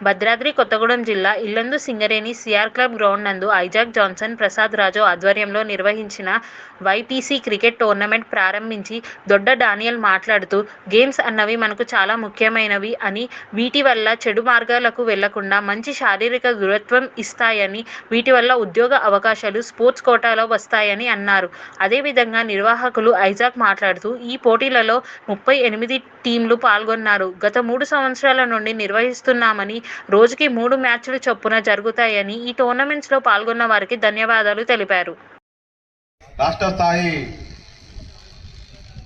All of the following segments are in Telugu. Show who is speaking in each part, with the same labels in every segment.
Speaker 1: భద్రాద్రి కొత్తగూడెం జిల్లా Yellandu Singareni CR club ground నందు ఐజాక్ జాన్సన్ ప్రసాద్ రాజు ఆధ్వర్యంలో నిర్వహించిన వైపీసీ క్రికెట్ టోర్నమెంట్ ప్రారంభించి దొడ్డ డానియల్ మాట్లాడుతూ గేమ్స్ అన్నవి మనకు చాలా ముఖ్యమైనవి అని వీటి వల్ల చెడు మార్గాలకు వెళ్ళకుండా మంచి శారీరక దృఢత్వం ఇస్తాయని వీటి వల్ల ఉద్యోగ అవకాశాలు స్పోర్ట్స్ కోటాలో వస్తాయని అన్నారు. అదేవిధంగా నిర్వాహకులు ఐజాక్ మాట్లాడుతూ ఈ పోటీలలో ముప్పై ఎనిమిది టీంలు పాల్గొన్నారు. గత మూడు సంవత్సరాల నుండి నిర్వహిస్తున్నామని రోజుకి మూడు మ్యాచ్లు చొప్పున జరుగుతాయని ఈ టోర్నమెంట్స్లో పాల్గొన్న వారికి ధన్యవాదాలు తెలిపారు.
Speaker 2: రాష్ట్ర స్థాయి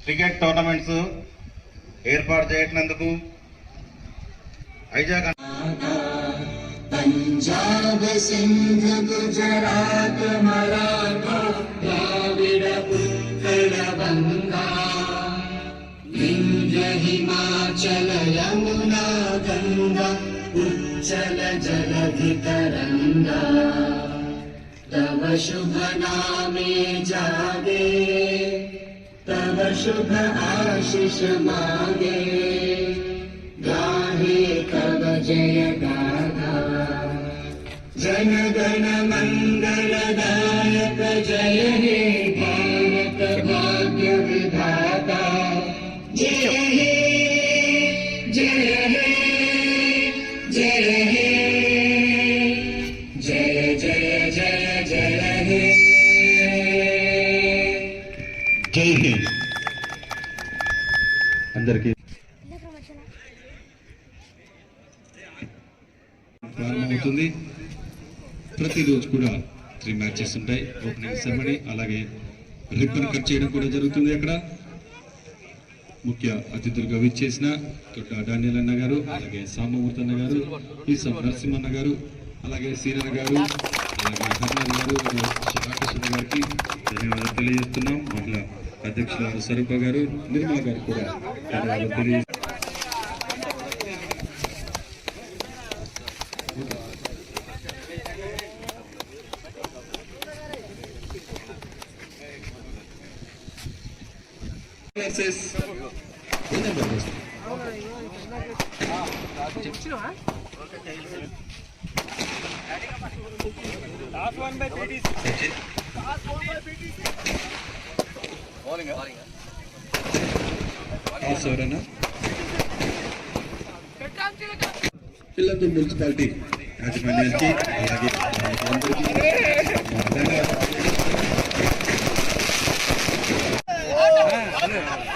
Speaker 2: క్రికెట్ టోర్నమెంట్స్ ఏర్పాటు చేయటందుకు ఐజాగ్
Speaker 3: उच्चल जलधि तरंगा तव शुभ नामे जागे। तव शुभ आशीष मागे। गाहे तव जय गाथा जन गण मंगलदायक जय हे
Speaker 2: అందరికీ
Speaker 4: ప్రారంభమవుతుంది ప్రతిరోజు కూడా త్రీ మ్యాచెస్ ఉంటాయి ఓపెనింగ్ సెరమనీ అలాగే రిబ్బన్ కట్ చేయడం కూడా జరుగుతుంది అక్కడ ముఖ్య అతిథులుగా విచ్చేసిన తొట్ట డానియల్ అన్న గారు అలాగే సాంబమూర్తి అన్న గారు ఈసం నరసింహన్న గారు అలాగే సీనన్న గారు అలాగే హర్నాథ్ గారు రాకేష్ గారికి ధన్యవాదాలు తెలియజేస్తున్నాం. మహిళా అధ్యక్షులు స్వరూప గారు నిర్మల గారు కూడా ధన్యవాదాలు తెలియజేస్తున్నాం versus Winner brothers. టాస్ ఎవరన్నా పిల్లలతో మున్సిపాలిటీ యాజమాన్యానికి అలాగే అందరికీ ధన్యవాదాలు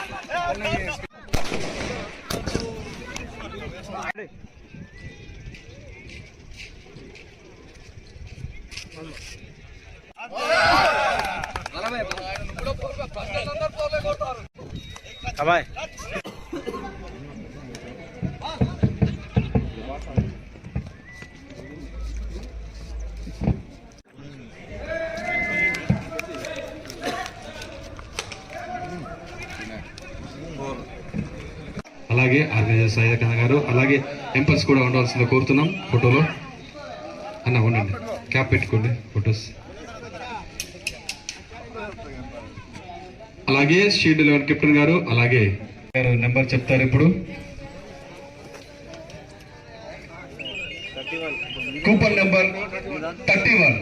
Speaker 4: అలాగే ఆర్గనైజర్ సైదక్ అన్న గారు అలాగే ఎంపర్స్ కూడా ఉండవలసిందిగా కోరుతున్నాం. ఫోటోలో. అన్న ఉండండి. క్యాప్ పెట్టుకోండి ఫొటోస్. అలాగే షీల్డ్ లెవెన్ కెప్టెన్ గారు అలాగే గారు నెంబర్ చెప్తారు ఇప్పుడు. Coupon number thirty one.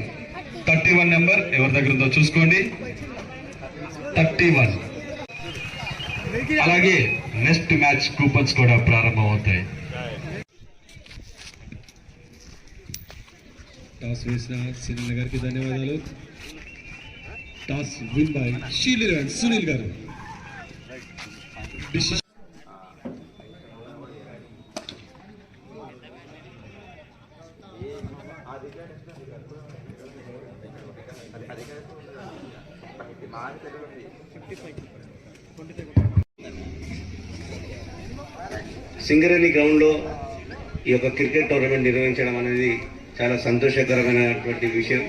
Speaker 4: Thirty one number ఎవరి దగ్గర ఉందో చూసుకోండి. Thirty one. అలాగే నెక్స్ట్ మ్యాచ్ కూపన్స్ కూడా ప్రారంభం అవుతాయి టాస్ వేసిన సినిల్ గారికి ధన్యవాదాలు. టాస్ విన్ బై షీలి సునీల్ గారు. డిసిషన్
Speaker 5: సింగరేణి గ్రౌండ్లో ఈ యొక్క క్రికెట్ టోర్నమెంట్ నిర్వహించడం అనేది చాలా సంతోషకరమైనటువంటి విషయం.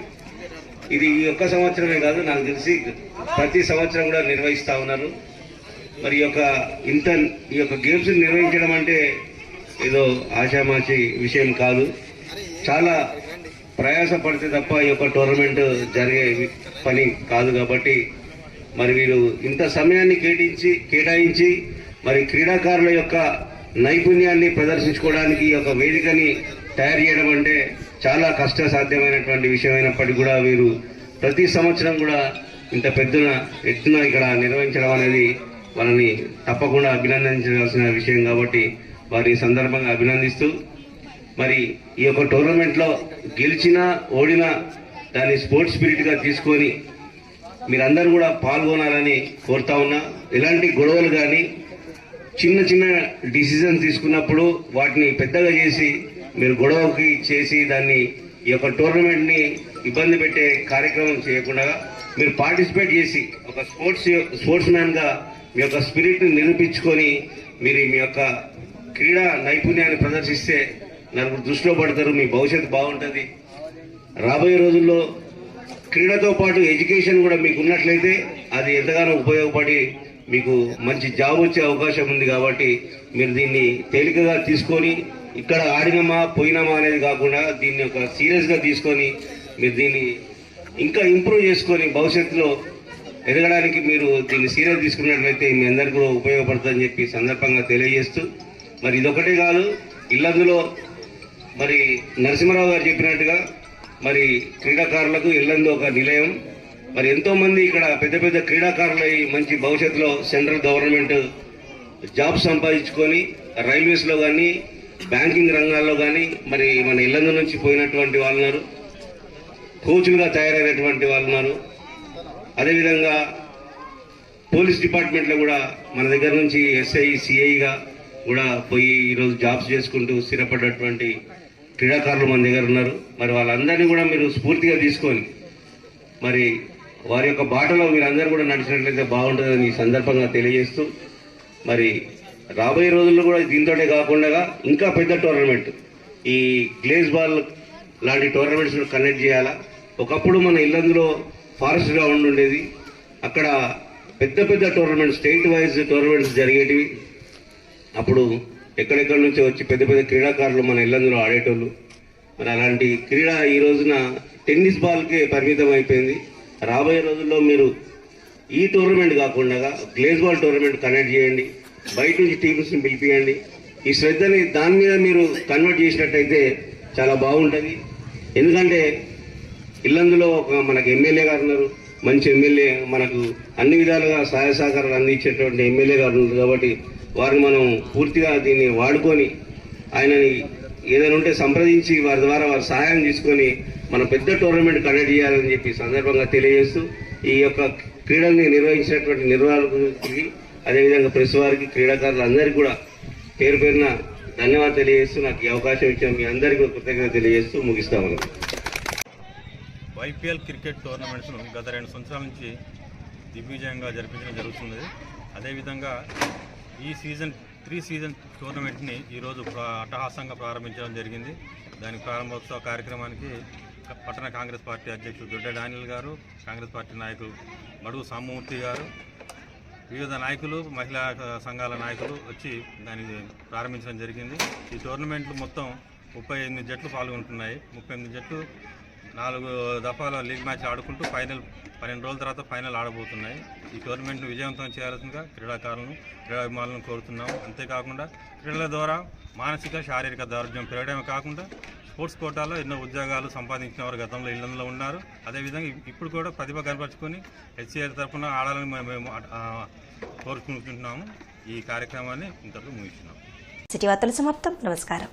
Speaker 5: ఇది ఈ ఒక్క సంవత్సరమే కాదు నాకు తెలిసి ప్రతి సంవత్సరం కూడా నిర్వహిస్తూ ఉన్నారు. మరి యొక్క ఇంత ఈ యొక్క గేమ్స్ నిర్వహించడం అంటే ఏదో ఆషామాషి విషయం కాదు. చాలా ప్రయాస పడితే తప్ప ఈ యొక్క టోర్నమెంట్ జరిగే పని కాదు కాబట్టి మరి వీరు ఇంత సమయాన్ని కేటించి కేటాయించి మరి క్రీడాకారుల యొక్క నైపుణ్యాన్ని ప్రదర్శించుకోవడానికి ఈ యొక్క వేదికని తయారు చేయడం అంటే చాలా కష్ట సాధ్యమైనటువంటి విషయమైనప్పటికీ కూడా వీరు ప్రతి సంవత్సరం కూడా ఇంత పెద్దన ఎత్తున ఇక్కడ నిర్వహించడం అనేది వాళ్ళని తప్పకుండా అభినందించాల్సిన విషయం కాబట్టి వారి సందర్భంగా అభినందిస్తూ మరి ఈ యొక్క టోర్నమెంట్లో గెలిచినా ఓడినా దాన్ని స్పోర్ట్స్ స్పిరిట్గా తీసుకొని మీరందరూ కూడా పాల్గొనాలని కోరుతా ఉన్నా. ఎలాంటి గొడవలు కానీ చిన్న చిన్న డిసిజన్ తీసుకున్నప్పుడు వాటిని పెద్దగా చేసి మీరు గొడవకి చేసి దాన్ని ఈ యొక్క టోర్నమెంట్ని ఇబ్బంది పెట్టే కార్యక్రమం చేయకుండా మీరు పార్టిసిపేట్ చేసి ఒక స్పోర్ట్స్ స్పోర్ట్స్ మ్యాన్గా మీ యొక్క స్పిరిట్ని నిరూపించుకొని మీరు మీ యొక్క క్రీడా నైపుణ్యాన్ని ప్రదర్శిస్తే నలుగురు దృష్టిలో పడతారు మీ భవిష్యత్తు బాగుంటుంది. రాబోయే రోజుల్లో క్రీడతో పాటు ఎడ్యుకేషన్ కూడా మీకు ఉన్నట్లయితే అది ఎంతగానో ఉపయోగపడి మీకు మంచి జాబ్ వచ్చే అవకాశం ఉంది కాబట్టి మీరు దీన్ని తేలికగా తీసుకొని ఇక్కడ ఆడినమా పోయినామా అనేది కాకుండా దీన్ని ఒక సీరియస్గా తీసుకొని మీరు దీన్ని ఇంకా ఇంప్రూవ్ చేసుకొని భవిష్యత్తులో ఎదగడానికి మీరు దీన్ని సీరియస్ తీసుకున్నట్లయితే మీ అందరికీ కూడా ఉపయోగపడుతుందని చెప్పి సందర్భంగా తెలియజేస్తూ మరి ఇదొకటే కాదు ఇల్లందులో మరి నరసింహరావు గారు చెప్పినట్టుగా మరి క్రీడాకారులకు ఇల్లందు ఒక నిలయం మరి ఎంతో మంది ఇక్కడ పెద్ద పెద్ద క్రీడాకారులు మంచి భవిష్యత్తులో సెంట్రల్ గవర్నమెంట్ జాబ్ సంపాదించుకొని రైల్వేస్లో కానీ బ్యాంకింగ్ రంగాల్లో కానీ మరి మన ఇళ్ళందు నుంచి పోయినటువంటి వాళ్ళు ఉన్నారు కోచ్లుగా తయారైనటువంటి వాళ్ళు ఉన్నారు అదేవిధంగా పోలీస్ డిపార్ట్మెంట్లో కూడా మన దగ్గర నుంచి ఎస్ఐ సిఐగా కూడా పోయి ఈరోజు జాబ్స్ చేసుకుంటూ స్థిరపడ్డటువంటి క్రీడాకారులు మన దగ్గర ఉన్నారు. మరి వాళ్ళందరినీ కూడా మీరు స్ఫూర్తిగా తీసుకొని మరి వారి యొక్క బాటలో మీరందరూ కూడా నడిచినట్లయితే బాగుంటుందని ఈ సందర్భంగా తెలియజేస్తూ మరి రాబోయే రోజుల్లో కూడా దీంతోనే కాకుండా ఇంకా పెద్ద టోర్నమెంట్ ఈ గ్లేజ్ బాల్ లాంటి టోర్నమెంట్స్ కండక్ట్ చేయాలా? ఒకప్పుడు మన ఇల్లందులో ఫారెస్ట్ గ్రౌండ్ ఉండేది. అక్కడ పెద్ద పెద్ద టోర్నమెంట్ స్టేట్ వైజ్ టోర్నమెంట్స్ జరిగేటివి. అప్పుడు ఎక్కడెక్కడి నుంచి వచ్చి పెద్ద పెద్ద క్రీడాకారులు మన ఇల్లందులో ఆడేటోళ్ళు. మరి అలాంటి క్రీడ ఈ రోజున టెన్నిస్ బాల్కే పరిమితం అయిపోయింది రాబోయే రోజుల్లో మీరు ఈ టోర్నమెంట్ కాకుండా గ్లేజ్ బాల్ టోర్నమెంట్ కనెక్ట్ చేయండి. బయట నుంచి టీమ్స్ని పిలిపియండి. ఈ శ్రద్ధని దాని మీద మీరు కన్వర్ట్ చేసినట్టయితే చాలా బాగుంటుంది. ఎందుకంటే ఇల్లందులో ఒక మనకు ఎమ్మెల్యే గారు ఉన్నారు. మంచి ఎమ్మెల్యే మనకు అన్ని విధాలుగా సహాయ సహకారాలు అందించేటువంటి ఎమ్మెల్యే గారు ఉన్నారు కాబట్టి వారిని మనం పూర్తిగా దీన్ని వాడుకొని ఆయనని ఏదైనా ఉంటే సంప్రదించి వారి ద్వారా వారి సహాయం తీసుకొని మనం పెద్ద టోర్నమెంట్ కండక్ట్ చేయాలని చెప్పి సందర్భంగా తెలియజేస్తూ ఈ యొక్క క్రీడల్ని నిర్వహించినటువంటి నిర్వాహకులకి అదేవిధంగా ప్రెస్ వారికి క్రీడాకారులందరికీ కూడా పేరు పేరున ధన్యవాదాలు తెలియజేస్తూ నాకు ఈ అవకాశం ఇచ్చిన మీ అందరికీ కృతజ్ఞత తెలియజేస్తూ ముగిస్తామని
Speaker 6: వైపీఎల్ క్రికెట్ టోర్నమెంట్స్ను గత రెండు సంవత్సరాల నుంచి దిగ్విజయంగా జరిపించడం జరుగుతుంది అదేవిధంగా ఈ సీజన్ త్రీ సీజన్ టోర్నమెంట్ని ఈరోజు అట్టహాసంగా ప్రారంభించడం జరిగింది. దాని ప్రారంభోత్సవ కార్యక్రమానికి పట్టణ కాంగ్రెస్ పార్టీ అధ్యక్షుడు దొడ్డ డానియల్ గారు కాంగ్రెస్ పార్టీ నాయకులు మడుగు సామూర్తి గారు వివిధ నాయకులు మహిళా సంఘాల నాయకులు వచ్చి దాన్ని ప్రారంభించడం జరిగింది. ఈ టోర్నమెంట్లు మొత్తం ముప్పై ఎనిమిది జట్లు పాల్గొంటున్నాయి. ముప్పై ఎనిమిది జట్లు నాలుగు దఫాల లీగ్ మ్యాచ్ ఆడుకుంటూ ఫైనల్ పన్నెండు రోజుల తర్వాత ఫైనల్ ఆడబోతున్నాయి. ఈ టోర్నమెంట్ను విజయవంతం చేయాల్సిందిగా క్రీడాకారులను క్రీడాభిమానులను కోరుతున్నాము. అంతేకాకుండా క్రీడల ద్వారా మానసిక శారీరక దారుఢ్యం పెరగడమే కాకుండా స్పోర్ట్స్ కోటాలో ఎన్నో ఉద్యోగాలు సంపాదించిన వారు గతంలో ఇళ్ళలో ఉన్నారు. అదేవిధంగా ఇప్పుడు కూడా ప్రతిభ కనపరుచుకొని హెచ్సిఆర్ తరఫున ఆడాలని మేము మేము, కోరుకుంటున్నాము. ఈ కార్యక్రమాన్ని ఇంతకు ముగిస్తున్నాము
Speaker 7: సిటీ వార్తలు సమాప్తం. నమస్కారం.